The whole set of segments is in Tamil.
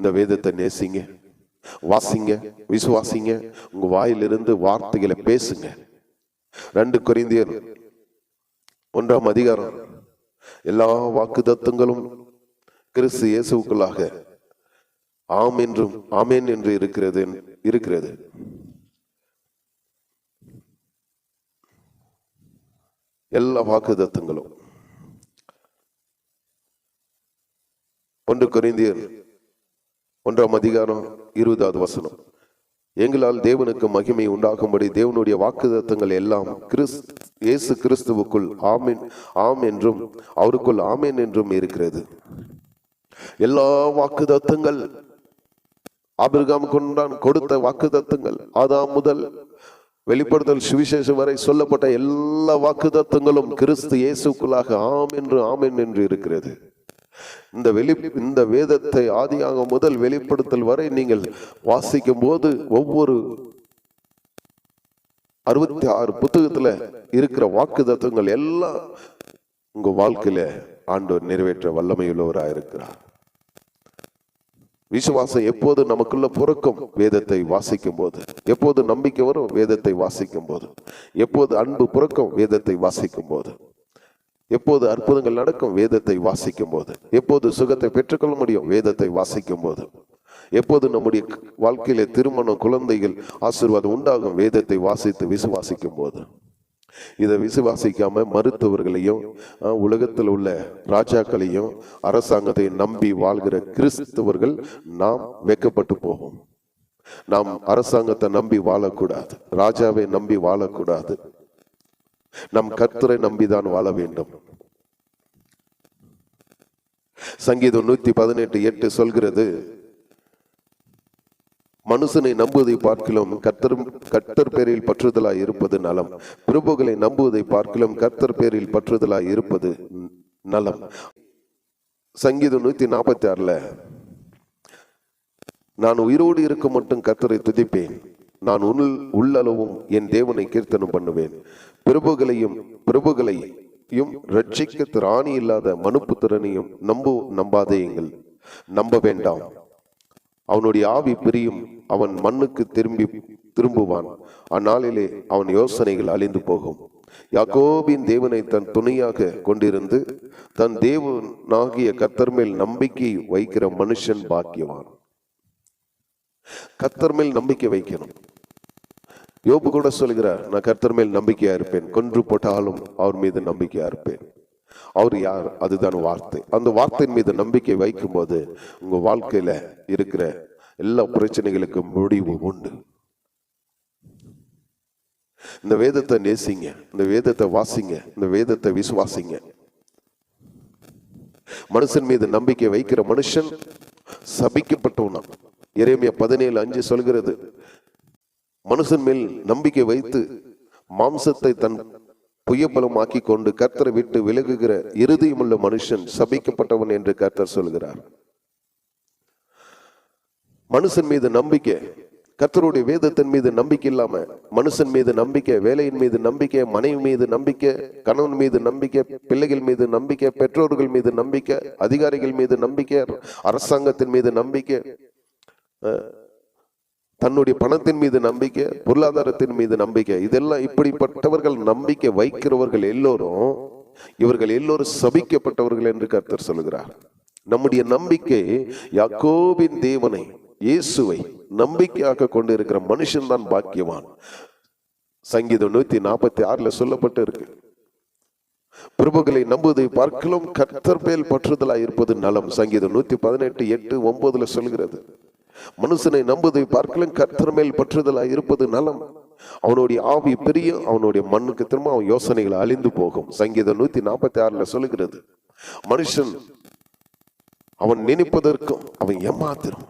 இந்த வேதத்தை நேசிங்க. வாசிங்க விசுவாசிங்க. உங்க வாயிலிருந்து வார்த்தைகளை பேசுங்க. ரெண்டு குறைந்தியர் ஒன்றாம் அதிகாரம். எல்லா வாக்கு வாக்குத்தத்தங்களும் கிறிஸ்து இயேசுக்குள்ளாக ஆம் என்றும் ஆமேன் என்று இருக்கிறது இருக்கிறது. எல்லா வாக்கு வாக்குத்தத்தங்களும். ஒன்று குறைந்தியர் ஒன்றாம் அதிகாரம் இருபதாவது வசனம். எங்களால் தேவனுக்கு மகிமை உண்டாகும்படி தேவனுடைய வாக்குதத்தங்கள் எல்லாம் கிறிஸ் இயேசு கிறிஸ்துவுக்குள் ஆமின் ஆம் என்றும் அவருக்குள் ஆமேன் என்றும் இருக்கிறது. எல்லா வாக்குதத்தங்கள் ஆபிரகாம் கொண்டான் கொடுத்த வாக்குதத்தங்கள் ஆதாம் முதல் வெளிப்படுத்தல் சுவிசேஷம் வரை சொல்லப்பட்ட எல்லா வாக்குதத்தங்களும் கிறிஸ்து இயேசுக்குள்ளாக ஆம் என்று ஆமென் என்று இருக்கிறது. இந்த வெளி இந்த வேதத்தை ஆதியாக முதல் வெளிப்படுத்தல் வரை நீங்கள் வாசிக்கும் போது ஒவ்வொரு அறுபத்தி ஆறு புத்தகத்துல இருக்கிற வாக்கு தத்துவங்கள் எல்லாம் உங்க வாழ்க்கையில ஆண்டவர் நிறைவேற்ற வல்லமையுள்ளவராக இருக்கிறார். விசுவாசம் எப்போது நமக்குள்ள பிறக்கும்? வேதத்தை வாசிக்கும் போது எப்போது நம்பிக்கை வரும்? வேதத்தை வாசிக்கும் போது எப்போது அன்பு பிறக்கும்? வேதத்தை வாசிக்கும் போது எப்போது அற்புதங்கள் நடக்கும்? வேதத்தை வாசிக்கும் போது எப்போது சுகத்தை பெற்றுக்கொள்ள முடியும்? வேதத்தை வாசிக்கும் போது எப்போது நம்முடைய வாழ்க்கையில திருமணம் குழந்தைகள் ஆசீர்வாதம் உண்டாகும்? வேதத்தை வாசித்து விசுவாசிக்கும் போது இதை விசுவாசிக்காம மருத்துவர்களையும் உலகத்தில் உள்ள ராஜாக்களையும் அரசாங்கத்தை நம்பி வாழ்கிற கிறிஸ்தவர்கள் நாம் வெக்கப்பட்டு போவோம் நாம் அரசாங்கத்தை நம்பி வாழக்கூடாது. ராஜாவை நம்பி வாழக்கூடாது. நம் கர்த்தரை நம்பிதான் வாழ வேண்டும். சங்கீதம் நூத்தி பதினெட்டு எட்டு சொல்கிறது மனுஷனை நம்புவதை பார்க்கிலும் கர்த்தர் கர்த்தர் பேரில் பற்றுதலாய் இருப்பது நலம். பிரபுகளை நம்புவதை பார்க்கிலும் கர்த்தர் பேரில் பற்றுதலாய் இருப்பது நலம். சங்கீதம் நூத்தி நாற்பத்தி ஆறுல நான் உயிரோடு இருக்க மட்டும் கர்த்தரை துதிப்பேன். நான் உள் உள்ளளவும் என் தேவனை கீர்த்தனம் பண்ணுவேன். பிரபுகளையும் பிரபுகளையும் ரட்சிக்க திராணி இல்லாத மனுப்புத்திறனையும் நம்பு நம்பாதேயுங்கள் நம்ப வேண்டாம். அவனுடைய ஆவி பிரியும் அவன் மண்ணுக்கு திரும்பி திரும்புவான். அந்நாளிலே அவன் யோசனைகள் அழிந்து போகும். யாக்கோபின் தேவனை தன் துணையாக கொண்டிருந்து தன் தேவனாகிய கத்தர் மேல் நம்பிக்கை வைக்கிற மனுஷன் பாக்கியவான். கத்தர் மேல் நம்பிக்கை வைக்கணும். யோபு கூட சொல்கிறார் நான் கர்த்தர் மேல் நம்பிக்கையா இருப்பேன். கொன்று போட்டாலும் அவர் மீது நம்பிக்கையா இருப்பேன். அவர் யார்? அதுதான் வார்த்தை. அந்த வார்த்தையின் மீது நம்பிக்கை வைக்கும் போது உங்க வாழ்க்கையில இருக்கிற எல்லா பிரச்சனைகளுக்கும் முடிவு உண்டு. இந்த வேதத்தை நேசிங்க. இந்த வேதத்தை வாசிங்க. இந்த வேதத்தை விசுவாசிங்க. மனுஷன் மீது நம்பிக்கை வைக்கிற மனுஷன் சபிக்கப்பட்டவனா இறைமைய பதினேழு அஞ்சு சொல்கிறது மனுஷன் மேல் நம்பிக்கை வைத்து மாம்சத்தை தன் புயபலமாக்கி கொண்டு கர்த்தரை விட்டு விலகுகிற இருதயமுள்ள மனுஷன் சபிக்கப்பட்டவன் என்று கர்த்தர் சொல்கிறார். மனுஷன் மீது நம்பிக்கை கர்த்தருடைய வேதத்தின் மீது நம்பிக்கை இல்லாம மனுஷன் மீது நம்பிக்கை வேலையின் மீது நம்பிக்கை மனைவி மீது நம்பிக்கை கணவன் மீது நம்பிக்கை பிள்ளைகள் மீது நம்பிக்கை பெற்றோர்கள் மீது நம்பிக்கை அதிகாரிகள் மீது நம்பிக்கை அரசாங்கத்தின் மீது நம்பிக்கை தன்னுடைய பணத்தின் மீது நம்பிக்கை பொருளாதாரத்தின் மீது நம்பிக்கை இதெல்லாம் இப்படிப்பட்டவர்கள் நம்பிக்கை வைக்கிறவர்கள் எல்லோரும் இவர்கள் எல்லோரும் சபிக்கப்பட்டவர்கள் என்று கர்த்தர் சொல்கிறார் நம்முடைய நம்பிக்கை யாக்கோபின் தேவனை இயேசுவை நம்பிக்கையாக கொண்டு இருக்கிற மனுஷன் தான் பாக்கியவான். சங்கீதம் நூத்தி நாற்பத்தி ஆறுல சொல்லப்பட்டு இருக்கு. பிரபுகளை நம்புவதை பார்க்கலாம் கர்த்தர் மேல் பற்றுதலாய் இருப்பது நலம். சங்கீதம் நூத்தி பதினெட்டு எட்டு ஒன்பதுல சொல்கிறது மனுஷனை நம்புவதை பார்க்கலாம் கர்த்தர் மேல் பற்றுதலா இருப்பது நலம். அவனுடைய ஆவி பெரிய அவனுடைய மண்ணுக்கு திரும்ப அவன் யோசனைகள் அழிந்து போகும். சங்கீதம் நூத்தி நாற்பத்தி ஆறுல சொல்லுகிறது மனுஷன் அவன் நினைப்பதற்கும் அவன் ஏமாத்திரும்.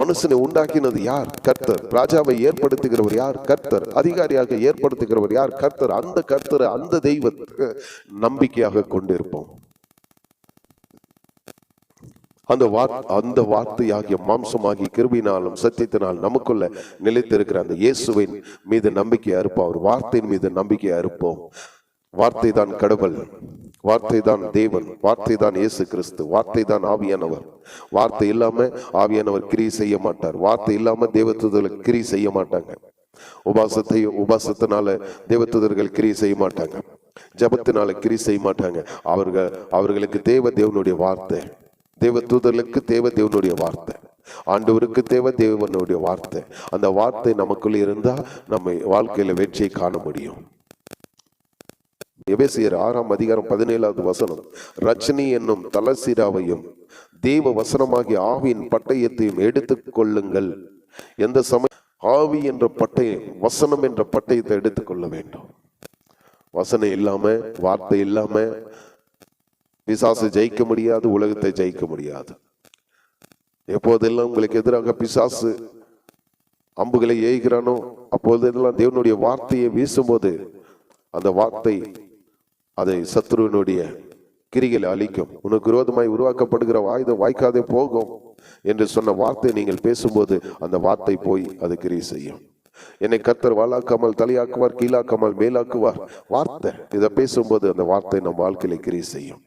மனுஷனை உண்டாக்கினது யார்? கர்த்தர். ராஜாவை ஏற்படுத்துகிறவர் யார்? கர்த்தர். அதிகாரியாக ஏற்படுத்துகிறவர் யார்? கர்த்தர். அந்த கர்த்தரை அந்த தெய்வத்துக்கு நம்பிக்கையாக கொண்டிருப்போம். அந்த வார் அந்த வார்த்தையாகிய மாம்சமாகி கிருபினாலும் சத்தியத்தினால் நமக்குள்ள நிலைத்திருக்கிற அந்த இயேசுவின் மீது நம்பிக்கையா இருப்போம் அவர் வார்த்தையின் மீது நம்பிக்கையா இருப்போம் வார்த்தை தான் கடவுள் வார்த்தை தான் தேவன் வார்த்தை தான் இயேசு கிறிஸ்து வார்த்தை தான் ஆவியானவர். வார்த்தை இல்லாம ஆவியானவர் கிரி செய்ய மாட்டார். வார்த்தை இல்லாம தேவத்துதல் கிரி செய்ய மாட்டாங்க. உபாசத்தை உபாசத்தினால தேவத்துதர்கள் கிரி செய்ய மாட்டாங்க. ஜபத்தினால கிரி செய்ய மாட்டாங்க. அவர்கள் அவர்களுக்கு தேவ தேவனுடைய வார்த்தை. தேவ தூதர்களுக்கு தேவ தேவனுடைய வார்த்தை. ஆண்டவருக்கு தேவ தேவனுடைய வார்த்தை. அந்த வார்த்தை நமக்குள்ள இருந்தா நம்ம வாழ்க்கையில வெற்றியை காண முடியும். எபேசியர் ஆறாம் அதிகாரம் பதினேழாவது வசனம். ரச்சனி என்னும் தலசிராவையும் தேவ வசனமாகிய ஆவியின் பட்டயத்தையும் எடுத்துக் கொள்ளுங்கள். எந்த சமயம் ஆவி என்ற பட்டயம் வசனம் என்ற பட்டயத்தை எடுத்துக்கொள்ள வேண்டும். வசனம் இல்லாம வார்த்தை இல்லாம பிசாசு ஜெயிக்க முடியாது உலகத்தை ஜெயிக்க முடியாது. எப்போதெல்லாம் உங்களுக்கு எதிராக பிசாசு அம்புகளை ஏய்கிறானோ அப்போதெல்லாம் தேவனுடைய வார்த்தையை வீசும்போது அந்த வார்த்தை அதை சத்ருவினுடைய கிரிகளை அழிக்கும். உனக்கு விரோதமாய் உருவாக்கப்படுகிற ஆயுதம் வாய்க்காதே போகும் என்று சொன்ன வார்த்தை நீங்கள் பேசும்போது அந்த வார்த்தை போய் அது கிரியை செய்யும். என்னை கர்த்தர் வாழாக்காமல் தலையாக்குவார் கீழாக்காமல் மேலாக்குவார். வார்த்தை இதை பேசும்போது அந்த வார்த்தை நம் வாழ்க்கையில கிரியை செய்யும்.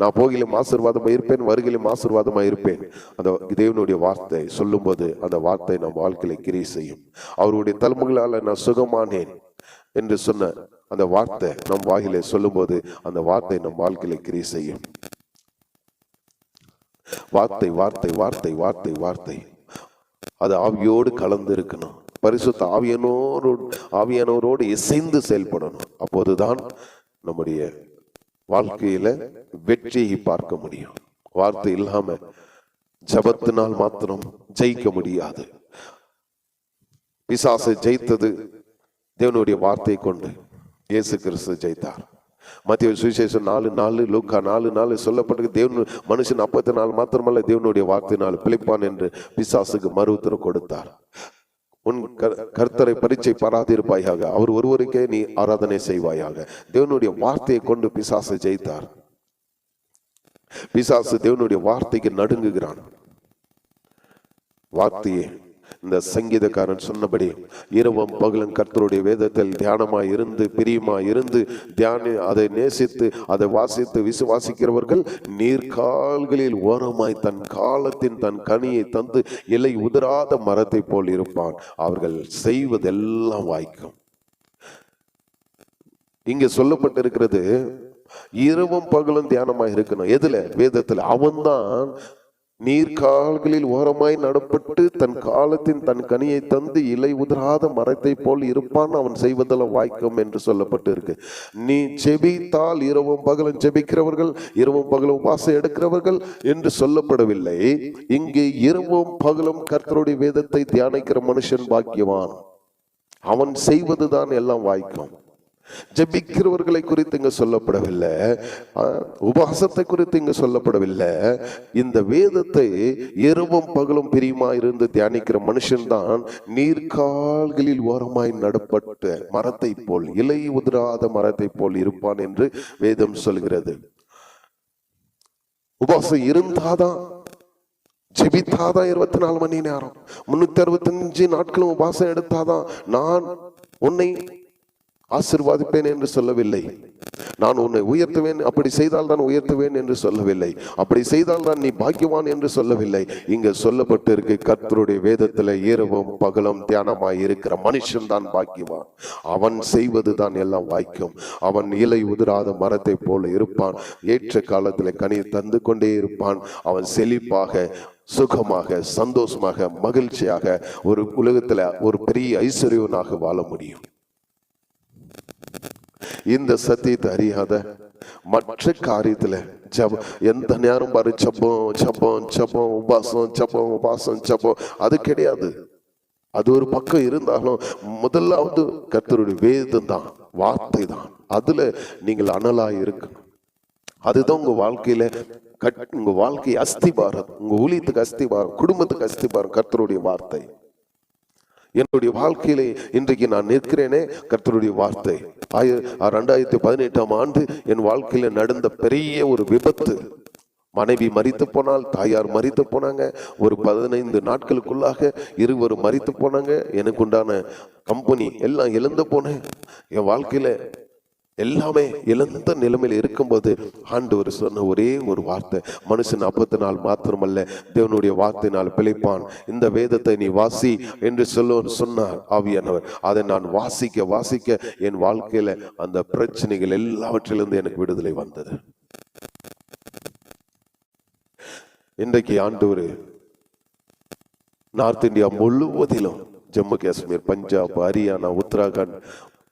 நான் போகிலும் ஆசீர்வாதமா இருப்பேன் வருகிலும் ஆசீர்வாதமாக இருப்பேன் அந்த தேவனுடைய வார்த்தை சொல்லும்போது அந்த வார்த்தை நம் வாழ்க்கையில கிரி செய்யும். அவருடைய தலைமுகளால் நான் சுகமானேன் என்று சொன்ன அந்த வார்த்தை நம் வாயில சொல்லும்போது அந்த வார்த்தை நம் வாழ்க்கையில கிரி செய்யும். வார்த்தை வார்த்தை வார்த்தை வார்த்தை வார்த்தை. அது ஆவியோடு கலந்து இருக்கணும். பரிசுத்த ஆவியனோடு ஆவியானோரோடு இசைந்து செயல்படணும். அப்போதுதான் நம்முடைய வாழ்க்கையில வெற்றியை பார்க்க முடியும். வார்த்தை இல்லாம ஜபத்தினால் மாத்திரம் ஜெயிக்க முடியாது. பிசாசை ஜெயித்தது தேவனுடைய வார்த்தையை கொண்டு இயேசு கிறிஸ்து ஜெயித்தார். மத்திய சுவிசேஷம் நாலு நாலு லூக்கா நாலு நாலு சொல்லப்பட்டு தேவன் மனுஷன் அப்பத்தி நாள் மாத்திரமல்ல தேவனுடைய வார்த்தையினால் பிழைப்பான் என்று பிசாசுக்கு மறு உத்தரவு கொடுத்தார். உன் கர்த்தரை பரீட்சை பாராதிருப்பாயாக அவர் ஒருவருக்கே நீ ஆராதனை செய்வாயாக. தேவனுடைய வார்த்தையை கொண்டு பிசாசு ஜெயித்தார். பிசாசு தேவனுடைய வார்த்தைக்கு நடுங்குகிறான். வார்த்தையே இந்த சங்கீதக்காரன் சொன்னபடி இரவும் பகலும் கர்த்தருடைய வேதத்தில் தியானமாய் இருந்து பிரியமாய் இருந்து தியான அதை நேசித்து அதை வாசித்து விசுவாசிக்கிறவர்கள் நீர்கால்களில் ஓரமாய் தன் காலத்தின் தன் கனியை தந்து இலை உதிராத மரத்தை போல் இருப்பான். அவர்கள் செய்வதெல்லாம் வாய்க்கும். இங்க சொல்லப்பட்டிருக்கிறது இரவும் பகலும் தியானமாக இருக்கணும். எதுல? வேதத்தில். அவன்தான் நீர் கால்களில் ஓரமாய் நடப்பட்டு தன் காலத்தின் தன் கனியை தந்து இலை உதிராத மரத்தை போல் இருப்பான் அவன் செய்வதெல்லாம் வாய்க்கும் என்று சொல்லப்பட்டு இருக்கு நீ செபித்தால் இரவும் பகலும் செபிக்கிறவர்கள் இரவும் பகலும் வாசம் எடுக்கிறவர்கள் என்று சொல்லப்படவில்லை. இங்கே இரவும் பகலும் கர்த்தருடைய வேதத்தை தியானிக்கிற மனுஷன் பாக்கியவான். அவன் செய்வதுதான் எல்லாம் வாய்க்கும். ஜபிக்கிறவர்களை குறித்து இங்க சொல்லப்படவில்லை. உபாசத்தை உபவாசத்தை குறித்து இங்க சொல்லப்படவில்லை. இந்த வேதத்தை இரவும் பகலும் பிரியுமா இருந்து தியானிக்கிற மனுஷன்தான் நீர்கால்களில் ஓரமாய் நடப்பட்ட மரத்தை போல் இலை உதிராத மரத்தை போல் இருப்பான் என்று வேதம் சொல்கிறது. உபவாசம் இருந்தாதான் ஜெபித்தாதான் இருபத்தி நாலு மணி நேரம். முன்னூத்தி அறுபத்தஞ்சு நாட்களும் உபாசம் எடுத்தாதான் நான் உன்னை ஆசிர்வாதிப்பேன் என்று சொல்லவில்லை. நான் உன்னை உயர்த்துவேன் அப்படி செய்தால் தான் உயர்த்துவேன் என்று சொல்லவில்லை. அப்படி செய்தால் தான் நீ பாக்கியவான் என்று சொல்லவில்லை. இங்க சொல்லப்பட்டு இருக்கு கர்த்தருடைய வேதத்துல இரவும் பகலும் தியானமாய் இருக்கிற மனுஷன் தான் பாக்கியவான். அவன் செய்வது தான் எல்லாம் வாய்க்கும். அவன் இலை உதிராத மரத்தை போல இருப்பான். ஏற்ற காலத்துல கனி தந்து கொண்டே இருப்பான். அவன் செழிப்பாக சுகமாக சந்தோஷமாக மகிழ்ச்சியாக ஒரு உலகத்துல ஒரு பெரிய ஐஸ்வர்யவனாக வாழ முடியும். இந்த சத்தியத்தை அறியாத மற்ற காரியத்துல ஜபம் எந்த நேரம் பாரு ஜபம் ஜபம் ஜபம் உபாசம் ஜபம் உபாசம் ஜபம். அது கிடையாது. அது ஒரு பக்கம் இருந்தாலும் முதலாவது கர்த்தருடைய வேதம் தான் வார்த்தை தான் அதுல நீங்கள் அனலா இருக்கணும். அதுதான் உங்க வாழ்க்கையில கட் உங்க வாழ்க்கை அஸ்திபாரம். உங்க ஊழியத்துக்கு அஸ்திபாரம் குடும்பத்துக்கு அஸ்திபாரம் கர்த்தருடைய வார்த்தை. என்னுடைய வாழ்க்கையிலே இன்றைக்கு நான் நிற்கிறேனே கர்த்தருடைய வார்த்தை. ஆய ரெண்டாயிரத்தி பதினெட்டாம் ஆண்டு என் வாழ்க்கையில நடந்த பெரிய ஒரு விபத்து. மனைவி மறித்து போனால் தாயார் மறித்து போனாங்க. ஒரு பதினைந்து நாட்களுக்குள்ளாக இருவரும் மறித்து போனாங்க. எனக்கு உண்டான கம்பெனி எல்லாம் இழந்து போனேன். என் வாழ்க்கையில எல்லாமே இழந்த நிலைமையில் இருக்கும்போது ஆண்டவர் சொன்ன ஒரே ஒரு வார்த்தை மனுஷன் அப்பத்தினால் மாத்திரமல்ல தேவனுடைய வார்த்தையினால் பிழைப்பான். இந்த வேதத்தை நீ வாசி என்று சொல்லுவன் சொன்னார் ஆவியானவர். அதை நான் வாசிக்க வாசிக்க என் வாழ்க்கையில அந்த பிரச்சனைகள் எல்லாவற்றிலிருந்து எனக்கு விடுதலை வந்தது. இன்றைக்கு ஆண்டவர் நார்த் இந்தியா முழுவதிலும் ஜம்மு காஷ்மீர் பஞ்சாப் ஹரியானா உத்தராகண்ட்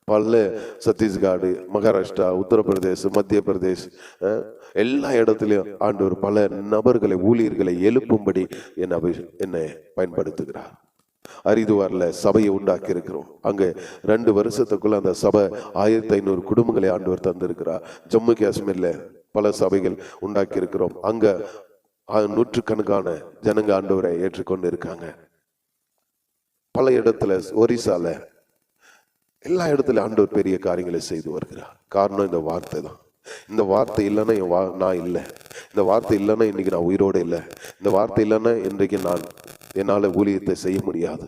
பல சத்தீஸ்கடு மகாராஷ்டிரா உத்தரப்பிரதேஷ் மத்திய பிரதேஷ் எல்லா இடத்துலையும் ஆண்டவர் பல நபர்களை ஊழியர்களை எழுப்பும்படி என்னை அபி- என்னை பயன்படுத்துகிறார். அரிதுவாரில் சபையை உண்டாக்கி இருக்கிறோம் அங்கே ரெண்டு வருஷத்துக்குள்ள அந்த சபை ஆயிரத்தி ஐநூறு குடும்பங்களை ஆண்டவர் தந்திருக்கிறார். ஜம்மு காஷ்மீரில் பல சபைகள் உண்டாக்கி இருக்கிறோம் அங்கே நூற்றுக்கணக்கான ஜனங்க ஆண்டவரை ஏற்றுக்கொண்டு இருக்காங்க பல இடத்துல ஒரிசால எல்லா இடத்துல ஆண்டவர் பெரிய காரியங்களை செய்து வருகிறார். காரணம் இந்த வார்த்தை தான். இந்த வார்த்தை இல்லைன்னா என் வா நான் இல்லை. இந்த வார்த்தை இல்லைன்னா இன்னைக்கு நான் உயிரோடு இல்லை. இந்த வார்த்தை இல்லைன்னா இன்றைக்கு நான் என்னால் ஊழியத்தை செய்ய முடியாது.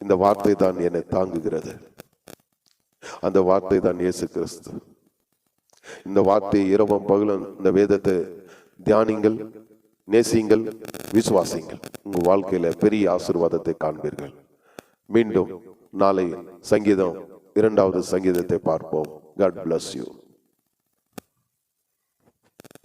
இந்த வார்த்தை தான் என்னை தாங்குகிறது. அந்த வார்த்தை தான் இயேசு கிறிஸ்து. இந்த வார்த்தை இரவும் பகலும் இந்த வேதத்தை தியானிங்கள் நேசியுங்கள் விசுவாசிங்கள். உங்கள் வாழ்க்கையில் பெரிய ஆசிர்வாதத்தை காண்பீர்கள். மீண்டும் நாளை சங்கீதம் இரண்டாவது சங்கீதத்தை பார்ப்போம். God bless you